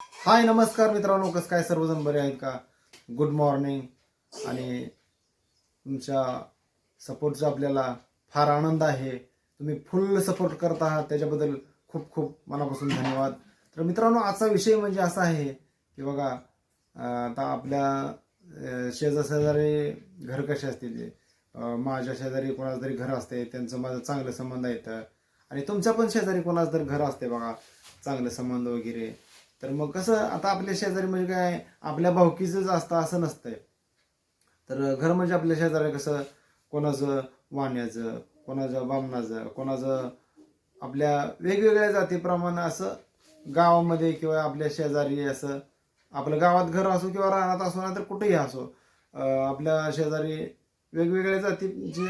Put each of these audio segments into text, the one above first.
हाय नमस्कार मित्रांनो. कसं काय सर्वजण बरे आहेत का? गुड मॉर्निंग आणि तुमच्या सपोर्टचा आपल्याला फार आनंद आहे. तुम्ही फुल सपोर्ट करत आहात. त्याच्याबद्दल खूप खूप मनापासून धन्यवाद. तर मित्रांनो आजचा विषय म्हणजे असा आहे की बघा आता आपल्या शेजा शेजार शेजारी घर कसे असतील माझ्या शेजारी कोणाचं तरी घर असते त्यांचं माझं चांगलं संबंध येतं आणि तुमच्या पण शेजारी कोणाचं तरी घर असते बघा. चांगले संबंध वगैरे. तर मग कसं आता आपल्या शेजारी म्हणजे काय आपल्या भावकीचंच असतं असं नसतंय. तर घर म्हणजे आपल्या शेजारी कसं कोणाचं वाण्याचं कोणाचं बामणाचं कोणाचं आपल्या वेगवेगळ्या जातीप्रमाणे असं गावामध्ये किंवा आपल्या शेजारी असं आपलं गावात घर असो किंवा रानात असो ना तर कुठेही असो आपल्या शेजारी वेगवेगळ्या जातीचे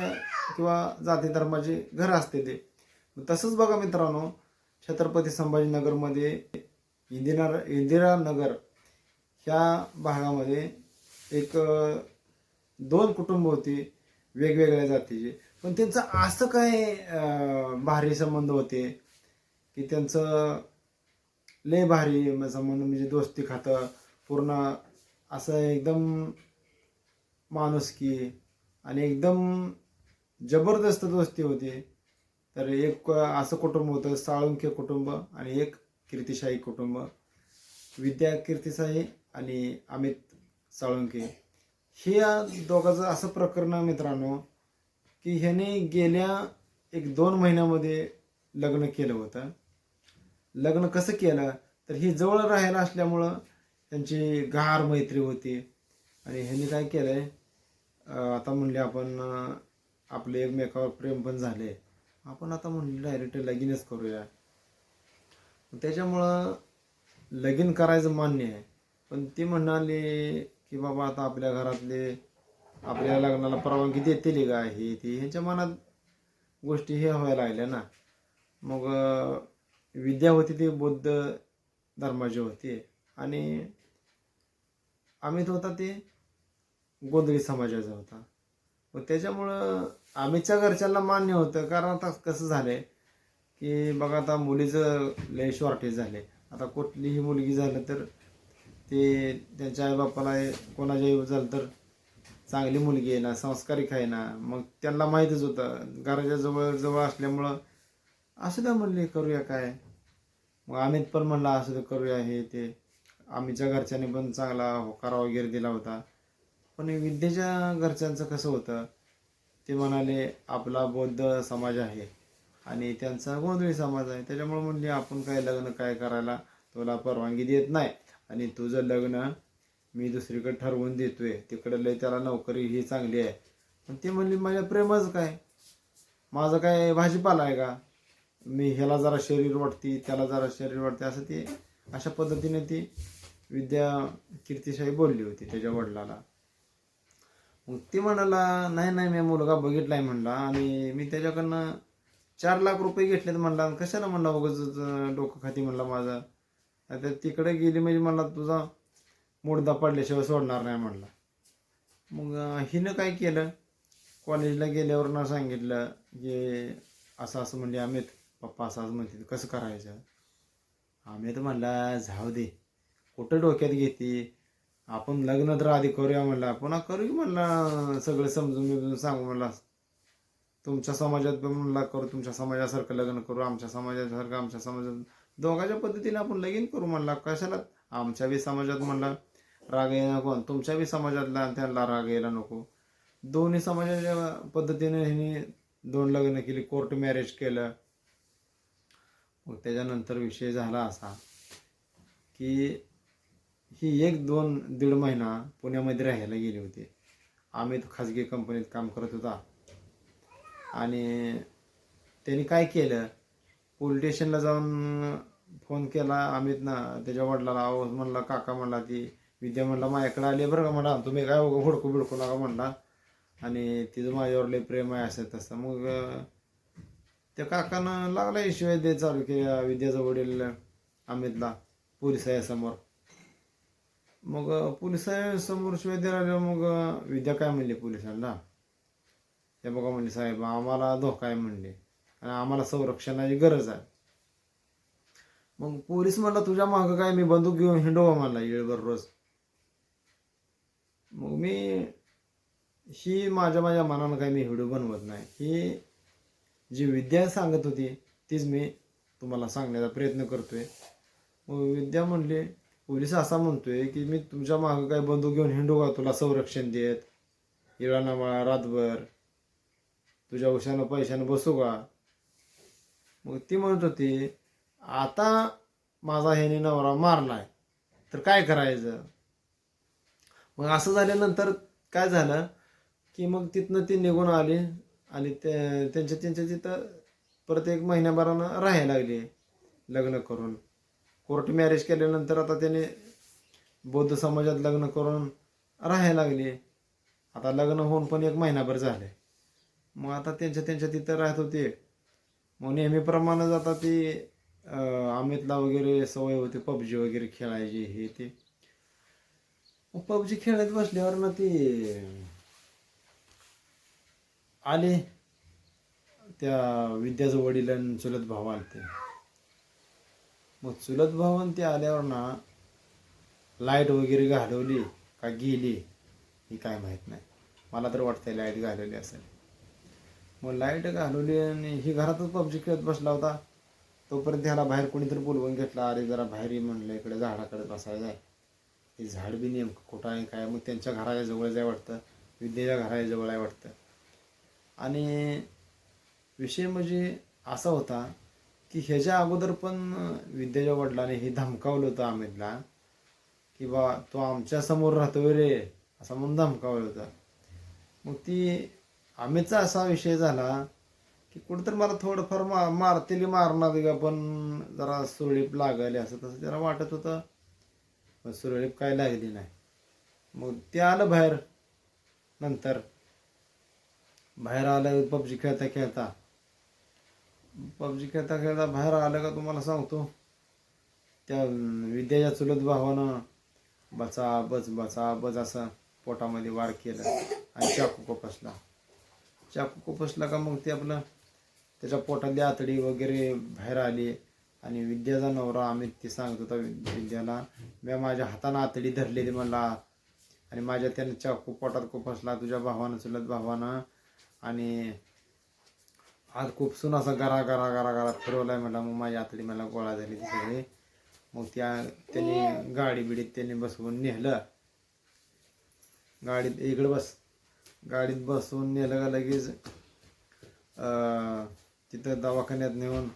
किंवा जाती धर्माचे घर असते ते. तसंच बघा मित्रांनो छत्रपती संभाजीनगरमध्ये इंदिरा इंदिरानगर ह्या भागामध्ये एक दोन कुटुंब होती वेगवेगळ्या जातीचे. पण त्यांचं असं काय भारी संबंध होते की त्यांचं लय भारी संबंध म्हणजे दोस्ती खातं पूर्ण असं एकदम माणुसकी आणि एकदम जबरदस्त दोस्ती होती. तर एक असं कुटुंब होतं साळुंखे कुटुंब आणि एक कीर्तिशाही कुटुंब विद्या कीर्तिशाही आणि अमित साळुंके. हे या दोघांचं असं प्रकरण मित्रांनो की ह्याने गेल्या एक दोन महिन्यामध्ये लग्न केलं होतं. लग्न कसं केलं? तर ही जवळ राहायला असल्यामुळं त्यांची गार मैत्री होती. आणि ह्यांनी काय केलं आहे आता म्हणले आपण आपले एकमेकावर प्रेम पण झाले आपण आता म्हणले डायरेक्ट लगीनच करूया. त्याच्यामुळं लगीन करायचं मान्य आहे. पण ती म्हणाली की बाबा आता आपल्या घरातले आपल्या लग्नाला परवानगी देतील का हे ती. ह्यांच्या मनात गोष्टी हे व्हायला लागल्या ना. मग विद्या होती ती बौद्ध धर्माची होती. आणि अमित होता ते गोंधळी समाजाचा होता. मग त्याच्यामुळं अमितच्या घरच्यांना मान्य होतं कारण आता कसं झालंय की बघा आता मुलीचं लय शॉर्टेज झाले आता कुठलीही मुलगी झालं तर ते त्यांच्या आईबापाला कोणाच्या आई झालं तर चांगली मुलगी आहे ना संस्कारिक आहे ना मग त्यांना माहीतच होतं. घराच्या जवळ जवळ असल्यामुळं असं द्या म्हणले करूया काय? मग अमित पण म्हणला असं तर करूया हे ते. आम्हीच्या घरच्यांनी पण चांगला होकारा वगैरे दिला होता. पण विद्येच्या घरच्यांचं कसं होतं? ते म्हणाले आपला बौद्ध समाज आहे. आणि त्यांचा गोंधळी समाज आहे. त्याच्यामुळे म्हणले आपण काय लग्न काय करायला तुला परवानगी देत नाही. आणि तुझं लग्न मी दुसरीकडे ठरवून देतोय. तिकडे लय त्याला नोकरी ही चांगली आहे. पण ते म्हणली माझ्या प्रेमच काय? माझं काय भाजीपाला आहे का? मी ह्याला जरा शरीर वाटते त्याला जरा शरीर वाटते असं ते अशा पद्धतीने ती विद्या कीर्तिशाही बोलली होती त्याच्या वडिलाला. मग ती म्हणाला नाही नाही मी मुलगा बघितलाय म्हणला. आणि मी त्याच्याकडनं चार लाख रुपये घेतलेत म्हणला आणि कशाला म्हणला उगाच डोकं खाती म्हणला माझा. आता तिकडे गेली म्हणजे म्हणला तुझा मुडदा पडल्याशिवाय सोडणार नाही म्हणला. मग हिनं काय केलं? कॉलेजला गेल्यावर ना सांगितलं की असं असं म्हणजे अमित पप्पा असं असं म्हणते कसं करायचं? अमित म्हणला जाऊ दे कुठं डोक्यात घेते? आपण लग्न तर आधी करूया म्हणला पुन्हा करू की म्हणला सगळं समजून बिमजून सांगू म्हणला. तुमच्या समाजात पण म्हणला करू तुमच्या समाजासारखं लग्न करू आमच्या समाजासारखं आमच्या समाजात दोघांच्या पद्धतीने आपण लगीन करू म्हणला. कशाला? आमच्या बी समाजात म्हणला राग यायला नको आणि तुमच्या बी समाजातला त्यांना राग यायला नको. दोन्ही समाजाच्या पद्धतीने ह्यांनी दोन लग्न केली कोर्ट मॅरेज केलं. मग त्याच्यानंतर विषय झाला असा की ही एक दोन दीड महिना पुण्यामध्ये राहायला गेली होती. आम्ही खाजगी कंपनीत काम करत होता. आणि त्यांनी काय केलं? पोलीस स्टेशनला जाऊन फोन केला. अमितनं त्याच्या वडिलाला अहो म्हणला काका म्हणला ती विद्या म्हणला माझ्याकडे आली बरं का म्हणला तुम्ही काय हुडकू बिडकू नका म्हणला. आणि तिचं माझ्यावर लय प्रेम आहे असं तसं. मग त्या काकानं लागला शिवाय दे चालू की विद्याचा वडील अमितला पोलिसायासमोर मग पोलिसासमोर शिवाय द्यायला मग विद्या काय म्हणली पोलिसांना? हे बघा म्हणले साहेब आम्हाला धोका आहे म्हणले आणि आम्हाला संरक्षणाची गरज आहे. मग पोलीस म्हणला तुझ्या मागं काय मी बंदूक घेऊन हिंडोवा म्हणला येळभर रोज. मग मी ही माझ्या माझ्या मनानं काय मी व्हिडिओ बनवत नाही. ही जी विद्या सांगत होती तीच मी तुम्हाला सांगण्याचा प्रयत्न करतोय. मग विद्या म्हणली पोलीस असा म्हणतोय की मी तुमच्या मागं काय बंदूक घेऊन हिंडू का? तुला संरक्षण देत. येळा नवाळा रातभर. तुझ्या उशानं पैशानं बसू का? मग ती म्हणत होती आता माझा ह्याने नवरा मारलाय तर काय करायचं? मग असं झाल्यानंतर काय झालं की मग तिथनं ती निघून आली आणि ते त्यांच्या त्यांच्या तिथं परत एक महिन्याभरानं राहायला लागली लग्न करून. कोर्ट मॅरेज केल्यानंतर आता त्याने बौद्ध समाजात लग्न करून राहायला लागली. आता लग्न होऊन पण एक महिनाभर झाले. मग आता त्यांच्या त्यांच्या तिथं राहत होते. मग नेहमीप्रमाणेच आता ती अमितला वगैरे सवय होती पबजी वगैरे खेळायची हे ते. मग पबजी खेळत बसल्यावर ना ती आले. त्या विद्याचं वडील आणि चुलत भाऊ ते मग चुलत भाऊ आणि ते आल्यावर ना लाइट वगैरे घालवली का गेली ही काय माहीत नाही. मला तर वाटतंय लाइट घालवली असेल. मग लाइट घालवली आणि ही घरातच पबजी खेळत बसला होता. तोपर्यंत ह्याला बाहेर कोणीतरी बोलवून घेतला अरे जरा बाहेर ये म्हणलं इकडे झाडाकडे बसायचं जाय. हे झाड बी नेमकं कुठं आहे काय? मग त्यांच्या घराच्या जवळ जाय वाटतं. विद्येच्या घराच्या जवळ आहे वाटतं. आणि विषय म्हणजे असा होता की ह्याच्या अगोदर पण विद्येच्या वडिलांनी हे धमकावलं होतं अमितला की बा तो आमच्यासमोर राहतोय रे असं म्हणून धमकावलं होतं. मग ती अमितचा असा विषय झाला की कुठंतरी मला थोडंफार मा मारतेली मारणार का पण जरा सुरळीप लागली असं तसं जरा वाटत होतं. पण सुरळीप काय लागली नाही. मग ते आलं बाहेर. नंतर बाहेर आलं पबजी खेळता खेळता. पबजी खेळता खेळता बाहेर आलं का तुम्हाला सांगतो. त्या विद्याच्या चुलत भावानं बचा बच बचा बच असं पोटामध्ये वार केलं आणि चाकू कोपसला. चाकू कोपसला का मग ते आपलं त्याच्या पोटातली आतडी वगैरे बाहेर आली आणि विद्याचा नवरा आम्ही ते सांगत होता विद्याला मी माझ्या हातानं आतडी धरलेली मला आणि माझ्या त्यानं चाकू पोटात कोपसला तुझ्या भावानं चुलत भावानं आणि हात खुपसून असा गरा गरा गरा गरा फिरवलाय मला मग माझी आतडी मला गोळा झाली ती सगळी. मग त्या त्यांनी गाडी बिडीत त्यांनी बसवून नेलं. गाडीत इकडे बस. गाडीत बसून नेलं का लगेच तिथं दवाखान्यात नेऊन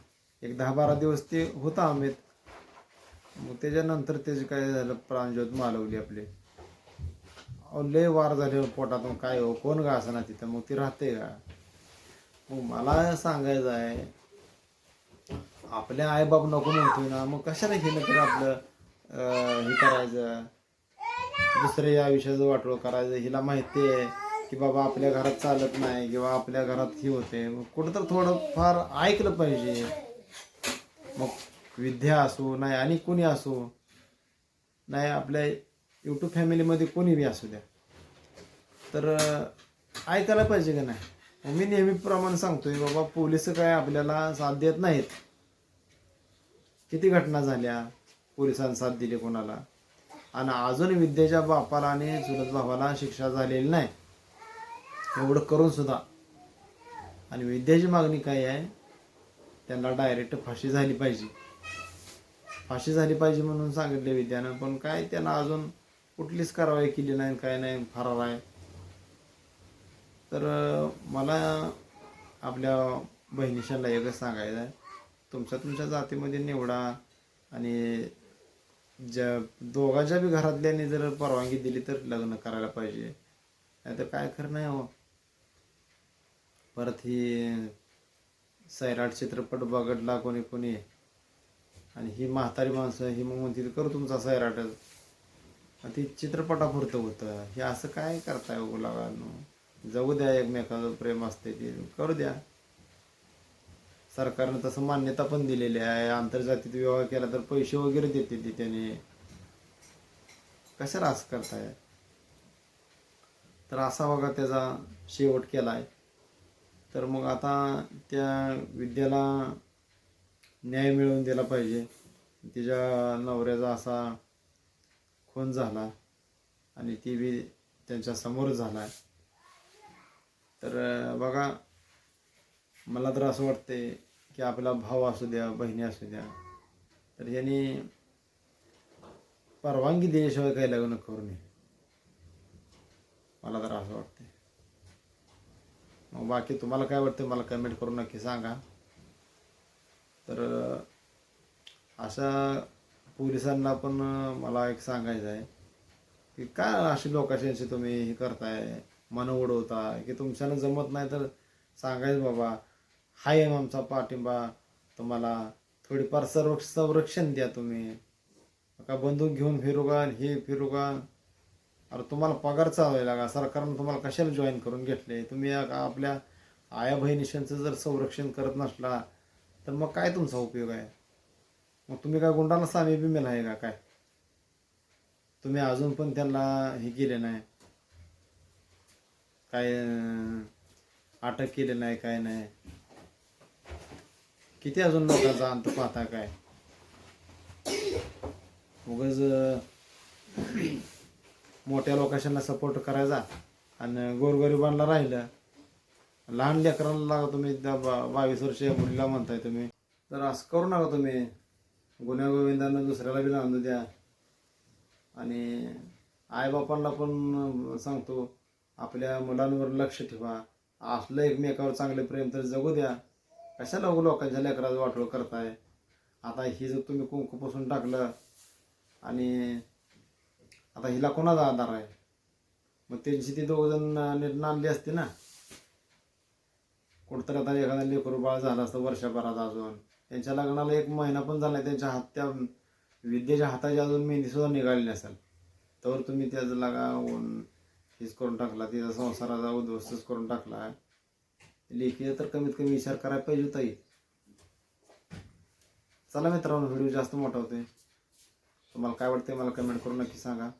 एक दहा बारा दिवस ते होता आम्हीत मग त्याच्यानंतर त्याचे काय झालं प्राणज्योत मालवली आपली. अहो, लय वार झाले हो पोटातून काय हो कोण का ना तिथं मग ती राहते का? मग मला सांगायचं आहे आपल्या आईबाप नको म्हणतोय ना मग कशाला हे तर आपलं हे करायचं? दुसऱ्या या विषयाचं वाटोळ करायचं हिला माहिती आहे. की बाबा आपल्या घरात चालत नाही किंवा आपल्या घरात हे होते. मग कुठं तर थोडं फार ऐकलं पाहिजे. मग विद्या असो नाही आणि कोणी असो नाही आपल्या यूट्यूब फॅमिलीमध्ये कोणी बी असू द्या. तर ऐकायला पाहिजे का नाही? मग मी नेहमीप्रमाणे सांगतोय बाबा पोलीस काय आपल्याला साथ देत नाहीत. किती घटना झाल्या पोलिसांनी साथ दिली कोणाला? आणि अजून विद्येच्या बापाला आणि चुलत भावाला शिक्षा झालेली नाही. एवढं करून सुद्धा. आणि विद्याची मागणी काय आहे? त्यांना डायरेक्ट फाशी झाली पाहिजे. फाशी झाली पाहिजे म्हणून सांगितले विद्यानं पण काय त्यांना अजून कुठलीच कारवाई केली नाही काय नाही फरार आहे. तर मला आपल्या बहिणीशाला एकच सांगायचं आहे. तुमच्या तुमच्या जातीमध्ये निवडा आणि ज्या दोघांच्या बी घरातल्याने जर परवानगी दिली तर लग्न करायला पाहिजे. नाही तर काय खरं नाही हो. परत ही सैराट चित्रपट बघडला कोणी कोणी. आणि ही म्हातारी माणसं ही मग म्हणतील करू तुमचा सैराटच ती चित्रपटापुरतं होतं. हे असं काय करताय हो गुलाबांनो? जाऊ द्या एकमेकाचं प्रेम असते ते. करू द्या. सरकारनं तसं मान्यता पण दिलेली आहे. आंतरजातीत विवाह केला तर पैसे वगैरे देते ते त्याने. कशाला असं करताय? तर असा बघा त्याचा शेवट केला आहे तर मग आता त्या विद्याला न्याय मिळवून दिला पाहिजे. तिच्या नवऱ्याचा असा खून झाला आणि ती बी त्यांच्यासमोर झाला. तर बघा मला तर असं वाटते की आपला भाऊ असू द्या बहिणी असू द्या तर यांनी परवानगी दिल्याशिवाय काही लग्न करू नये. मला तर असं वाटते मग बाकी तुम्हाला काय वाटतं मला कमेंट करून नक्की सांगा. तर अशा पोलिसांना पण मला एक सांगायचं आहे की काय अशी लोकांशी तुम्ही हे करताय मन उडवता की तुमच्यानं जमत नाही तर सांगायचं बाबा हाय आमचा पाठिंबा तुम्हाला थोडीफार सर्व संरक्षण द्या तुम्ही. का बंदूक घेऊन फिरू का हे फिरू का? अरे तुम्हाला पगार चालवायला लागा. सरकारनं तुम्हाला कशाला जॉईन करून घेतले? तुम्ही का आपल्या आया बहिणीशांचं जर संरक्षण करत नसला तर मग काय तुमचा उपयोग आहे? मग तुम्ही काय गुंडाला सामी बिमेल आहे का काय? तुम्ही अजून पण त्यांना हे केले नाही. काय अटक केले नाही काय नाही. किती अजून लोकांचा अंत पाहता काय? उगाच मोठ्या लोकांना सपोर्ट करायचा आणि गोरगरिबांना राहिलं. लहान लेकरांना तुम्ही त्या बा- बावीस वर्षीय मुलीला म्हणताय तुम्ही. तर असं करू नका तुम्ही. गुन्ह्या गोविंदांना दुसऱ्याला बी नांदू द्या. आणि आईबापांना पण सांगतो आपल्या मुलांवर लक्ष ठेवा. आपलं एकमेकावर चांगले प्रेम तर जगू द्या. कशाला उगा लोकांच्या लेकराचं वाटोळ करताय? आता ही जर तुम्ही कुंकू पुसून टाकलं आणि आता हिला कोणाचा आधार आहे मग त्यांची ती दोघजण नि आणली असते ना. कुठतरी आता एखादा लेकरू बाळ झाला असतं वर्षभरात अजून. त्यांच्या लग्नाला एक महिना पण झाला त्यांच्या हात त्या विद्येच्या हाताची अजून मेहंदी सुद्धा निघाली नसेल. तर तुम्ही त्याचं लागा हेच करून टाकला तिचा संसाराचा उद्ध्वस्तच करून टाकला. लेखी तर कमीत कमी विचार करायला पाहिजे होता चला मित्रांनो व्हिडिओ जास्त मोठा होते तुम्हाला काय वाटते मला कमेंट करून नक्की सांगा.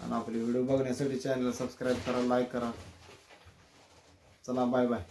आणि आपले व्हिडिओ बघण्यासाठी चॅनलला सबस्क्राईब करा लाईक करा. चला बाय बाय